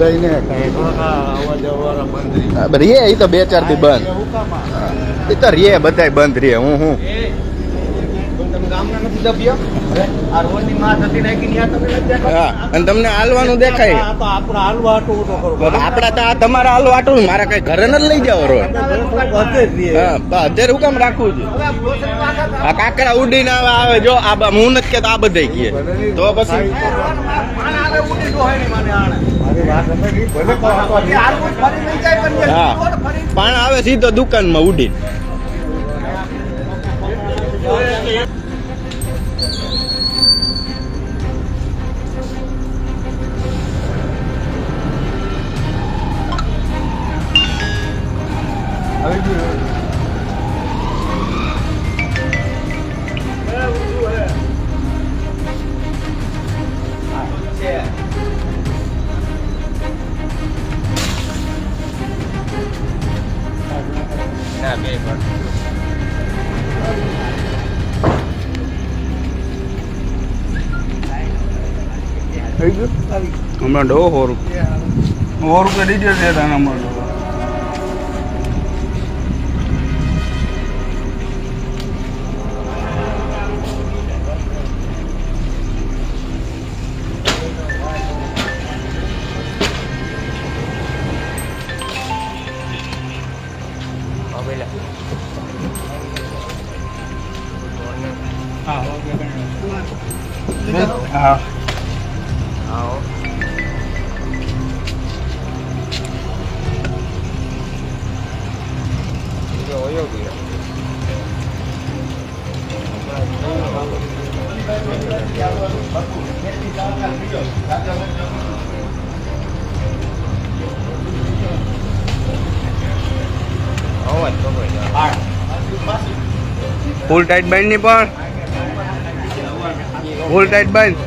બધે ને? કાંઈ અવાજ અવારા બંધ હા, રે એ તો બે ચારથી બંધ. એ તો રે બધાય બંધ રે હું હા. અને તમને હાલવાનું દેખાય. આપણા તો આપડા તો આ તમારા હાલ વાટું મારા કઈ ઘરે ન લઈ જાવ. હા તો અત્યારે હું કામ રાખું છું? આ કાકરા ઉડીને આવે જો આ હું નથી કેતો આ બધા કીએ તો પછી? પણ વાત સમજી ભલે કહો તો હા. પાણ આવે સીધો દુકાનમાં ઉડી આવી ગયું થઈ ગયું હમણાં ડો હોરું સો રૂપિયા ડીઝલ દેતા ના મળે હા ફૂલ ટાઈટ બાંધની પણ. ફૂલ ટાઈટ બાંધ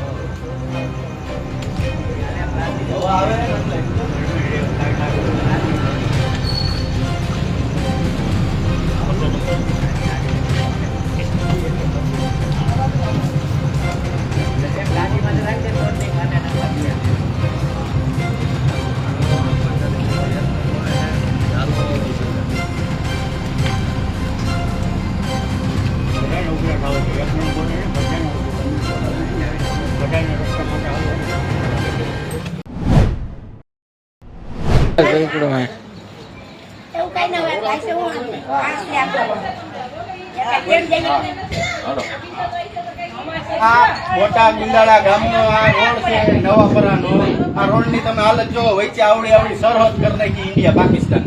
મોટા બિંદાળા ગામનો આ રોડ છે નવાપરાનો આ રોડની તમે હાલત જો વચ્ચે આવડી આવડી સરહદ કરી નાખી ઇન્ડિયા પાકિસ્તાન.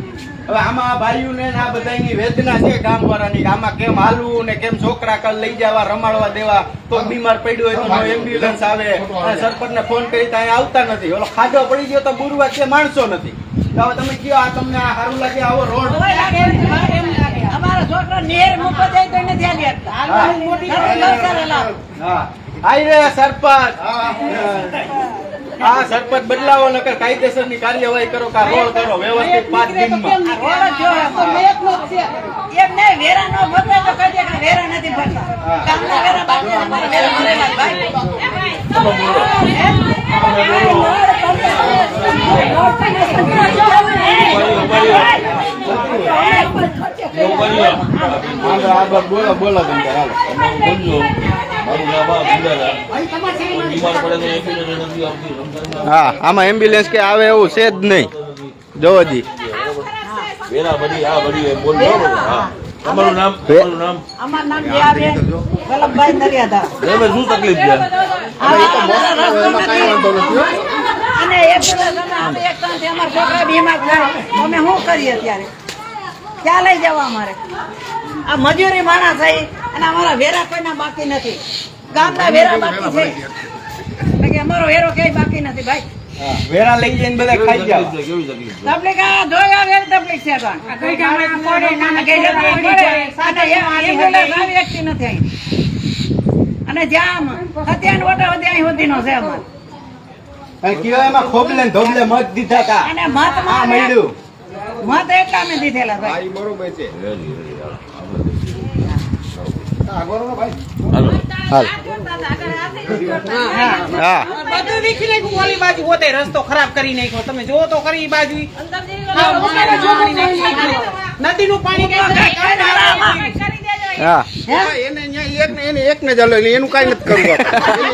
હવે આમાં ભાઈઓને ને આ બધાની વેદના છે ગામવાળાની આમાં કેમ હાલવું ને કેમ છોકરા કાલ લઈ જવા રમાડવા દેવા તો બીમાર પડ્યો હોય તો એમ્બ્યુલન્સ આવે. અને સરપંચને ફોન કરી તો અહીંયા આવતા નથી. ઓલો ખાધો પડી ગયો તો ગુરુવાર છે માણસો નથી. તો હવે તમે કયો આ તમને આ સારું લાગે આવો રોડ? અમારા છોકરા નેર મૂકો જાય તો નવસારી લાવો. હા. આઈ રે સરપંચ. હા સરપંચ બદલાવો નકર કાયદેસરની કાર્યવાહી કરો કા રોડ કરો વ્યવસ્થિત પાંચ દિનમાં આ બોલો જ જોવો, તો મેઘનો જ છે. એમ નહીં, વેરા નો ભરતા તો કહી દે કે વેરા નથી ભરતા. ગામના વેરા બાકી અમારા વેરા ભરેલા ભાઈ. આગળ આગળ બોલો હા, આમાં એમ્બ્યુલન્સ કે આવે એવું છે જ નહીં જોવો જી તમારું નામ તમારું નામ અમારું નામ જયાબેન વલ્લભભાઈ નરિયાદા. તમે શું તકલીફ છે દિવસ અમે અમે એક ત્રણથી અમારા છોકરા બીમાર થાય અમે શું કરીએ અત્યારે ક્યાં લઈ જવા મારે આ મજૂરી માણસ થઈ અને અમારા વેરા કોઈના બાકી નથી ગામના વેરા બાકી છે અમારો વેરો ક્યાંય બાકી નથી ભાઈ વેરા લઈ જઈને બધા ખાઈ જાવ આ વેર છે પણ. કઈ. અને એ- આવી નથી અહીં. અને જ્યાં સત્યાન વટા સુધી અહીં સુધીનો છે અમારે. એમાં ખોબલે ધોબલે મત દીધા હતા અને મત આ મળ્યું મત એટલા દીધેલા ભાઈ. રસ્તો ખરાબ કરી નાખ્યો. તમે જો તો ખરી ઈ બાજુ નદી નું પાણી હા. એને એને એકને જ હાલો એનું કાંઈ નથી કરવું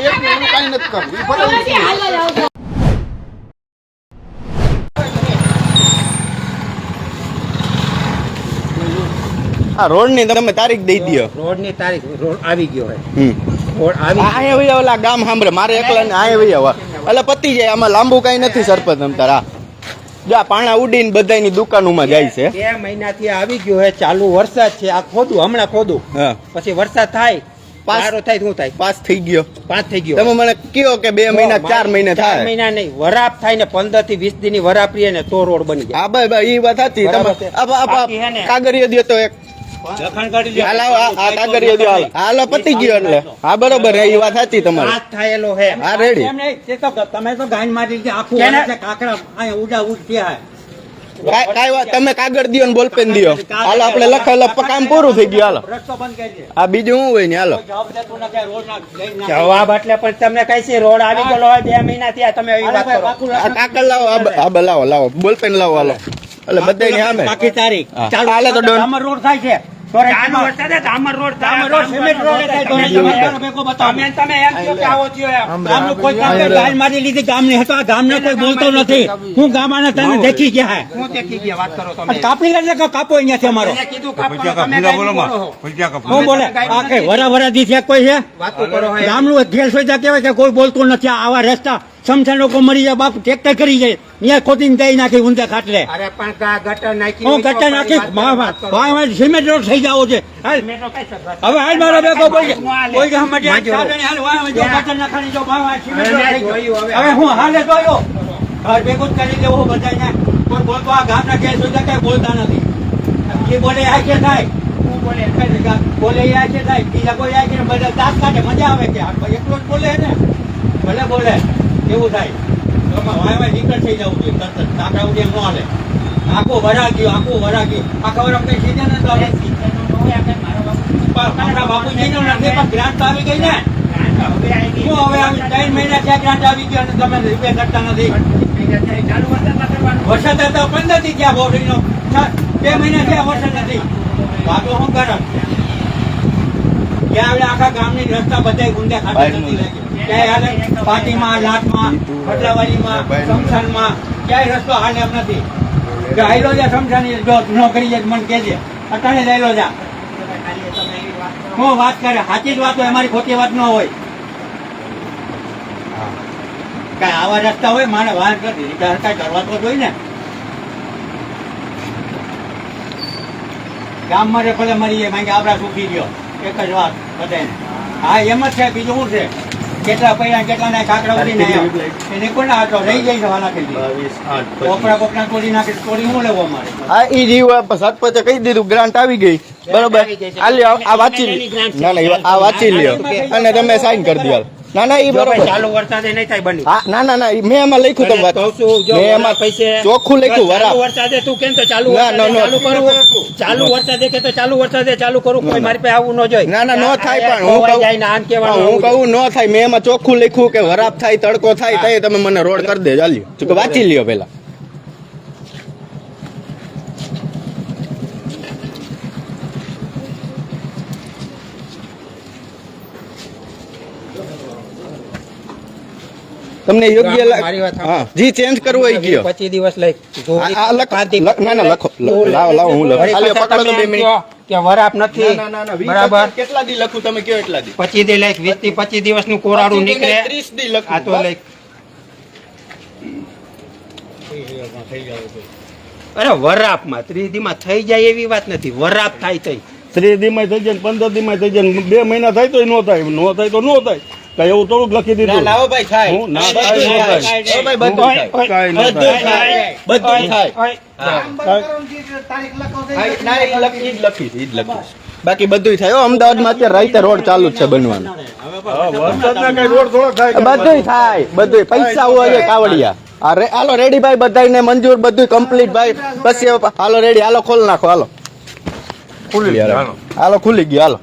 એક ને એનું કઈ નથી કરવું. ઈ રોડની તમે તારીખ દઈ તારીખ રોડ આવી ગયો હોય. રોડ આવી આ ભાઈ ઓલા ગામ સાંભળે મારે એકલા ને આ ભાઈ હવે એટલે પતી જાય આમાં લાંબુ કઈ નથી સરપંચ તમ તારા જો આ પાણા ઉડીને બધાની દુકાનોમાં જાય છે. બે મહિનાથી આવી ગયો હોય ચાલુ વરસાદ છે આ ખોદું હમણાં ખોદું. પછી વરસાદ થાય પાસ- થાય શું થાય? પાસ થઈ ગયો. પાંચ થઈ ગયો. તમે મને કયો કે બે મહિના ચાર મહિના થાય? મહિના નહીં વરાપ થાય ને પંદરથી વીસ દિનની વરાપ ને તો રોડ બની જાય. હા ભાઈ ભાઈ એ વાત હતી તમે. આ- આ- આ- હે ને- કાગળિયો દ્યો તો એક. હાલ આવો, આ આ કાગળિયો દ્યો હાલ. હાલો પતી ગયો એટલે. હા બરોબર એ વાત હતી તમારી. થયેલો હે. હા રેડી એમ નહીં, તે તો તમે તો મારી આખું કાંકરા ઉડા ઉડ થયા કાગળ દિયો ને બોલપેન દિયો. હાલો આપણે લખેલો કામ પૂરું થઈ ગયું હાલો. રસ્તો બંધ કરી દે. આ બીજું શું હોય ને હાલો. જવાબ દેતું નથી, રોડ ના લઈને ના- જવાબ એટલે પણ તમને કઈ છે રોડ આવી ગયેલો હોય બે મહિના થયા તમે કાગળ લાવો આ લાવો લાવો. બોલપેન લાવો હાલો. એટલે બધાય આમે. બાકી તારીખ. ચાલો હાલે તો ડન. રોડ થાય છે. ગામનું ગામની ગામને હું ગામ આને તને દેખી ગયા તમે. અને કાપી કાપો અહીંયાથી અમારો. છો. હું બોલે વરા વરા દી છે કોઈ છે? વાતો કરો હે. ગામનું ઘેર સોજા કેવાય કે કોઈ બોલતું નથી આવા રસ્તા સમસાન લોકો મરી જાય બાપ ટ્રેક્ટર કરી જાય. ત્યાં ખોદીને દઈ નાખી ઊંધા ખાટલે. અરે પણ ગટર નાખી હું મા-. ભાઈ સિમેન્ટ રોડ થઈ જાવો છે. મેં હવે હાલ મારો બોલ કોઈ ગામ જો ગટર નાખવાની જો સિમેન્ટ હવે. હું હાલે જોયો હવે ભેગો જ કરી દેવો બધાને કોઈ બોલતો આ ગામના સોજા કઈ બોલતા નથી. એ બોલે આ કે થાય? હું બોલે બોલે આ કે થાય? બીજા કોઈ આ કે બધા દાંત કાઢે મજા આવે કે? આ એકલો જ બોલે ને? ભલે બોલે. એવું થાય. તો આમાં વાય વાય નીકળ થઈ જવું જોઈએ, તરત જ. કાકડા ઉડે ન હાલે. આખું વરા ગયું આખું વરા ગયું આ ખબર આપણે સીઝન ને તો પણ કાકડા બાપુ જઈને પણ ગ્રાન્ટ આવી ગઈ ને. શું હવે આવી ત્રણ મહિના છે ગ્રાન્ટ આવી ગયો અને તમે રૂપિયા કરતા નથી. વરસાદ હતા પંદરથી ત્યાં બોડીનો બે મહિના થયા વરસાદ નથી. વાતો શું કરે ત્યાં આખા ગામની રસ્તા બધા ખાતે ક્યાંય પાટીમાં લાટમાં શમશાનમાં. ક્યાંય રસ્તો હાલ એમ નથી. કે હાઈલો જા જો ન કરી જાય મને કહેજે. અટાણે લઈ જા. હું વાત કરે સાચી જ વાત હોય અમારી ખોટી વાત ન હોય. કાંઈ આવા રસ્તા હોય મારે વાત નથી દીધી કરવા તો જોઈએ ને ગામમાં રે ભલે મરી જાય કે આપડા સુખી ગયો એક જ વાત બધાને. હા એમ જ છે બીજું શું છે? કેટલા પૈસા કેટલા ના કાકડા ઉડી ને એને કોણ હતો રહી જાય છે વાલા કરી કોપરા કોપરા તોડી નાખે તોડી હું લેવો મારે હા ઈ જીવ સરપંચે કહી દીધું ગ્રાન્ટ આવી ગઈ. બરોબર? આ લ્યો આ વાંચી લ્યો. ના ના આ વાંચી લ્યો. અને તમે સાઈન કરી દો ના ના એ બરોબર. ચાલુ વરસાદે નહીં થાય બની. ના ના ના મેં એમાં લખ્યું તમે વાત. કહું છું, જો મેં એમાં પૈસે ચોખ્ખું લખ્યું ચાલુ વરસાદે તું કેમ તો ચાલુ. ચાલુ કરું? ચાલુ વરસાદે કે તો ચાલુ વરસાદે ચાલુ કરું? કોઈ મારી પાસે આવું ન જોઈએ ના ના ન થાય પણ હું કહું જાય આમ કહું કહેવાનું હું કહું ન થાય મેં એમાં ચોખ્ખું લખ્યું કે વરાપ થાય તડકો થાય થાય તમે મને રોડ કરી દે ચાલ્યું તો વાંચી લ્યો પેલા. તમને યોગ્ય હા જી ચેન્જ કરવો એ કયો? પચીસ દિવસ લઈ આ લખ લખ- ના ના લખો. લાવો લાવો હું લખો. પકડો બે મિનિટ. કે વરાપ નથી. ના, ના, ના, વીસ બરાબર? પચીસ કેટલા દી લખું તમે કયો એટલા દી? પચીસ દી લઈ વીસથી પચીસ દિવસનું કોરાડું નીકળે. ત્રીસ દી લખું આ તો લઈ અરે વરાપમાં ત્રીસ દી માં થઈ જાય એવી વાત નથી. વરાપ થાય થઈ ત્રીસ દીમાં થઈ જાય પંદર દીમાં થઈ જાય બે મહિના થાય તો નો થાય. નો થાય તો નો થાય. કઈ એવું થોડુંક લખી દીધું. લાવો ભાઈ થાય. હું ના બધું થાય, ભાઈ બધું થાય. બધું બાકી બધું થાય. હો, અમદાવાદમાં અત્યારે રાઈતે રોડ ચાલુ જ છે બનવાનો. હા, વરસાદના કઈ રોડ થોડો થાય કે બધું થાય બધું પૈસા હોય કાવડિયા. આ હાલો રેડી ભાઈ બધાને મંજૂર બધું કમ્પ્લીટ ભાઈ. પછી હાલો રેડી હાલો ખોલ નાખો હાલો. ખુલ્લી હાલો હાલો. હાલો ખુલી ગયો હાલો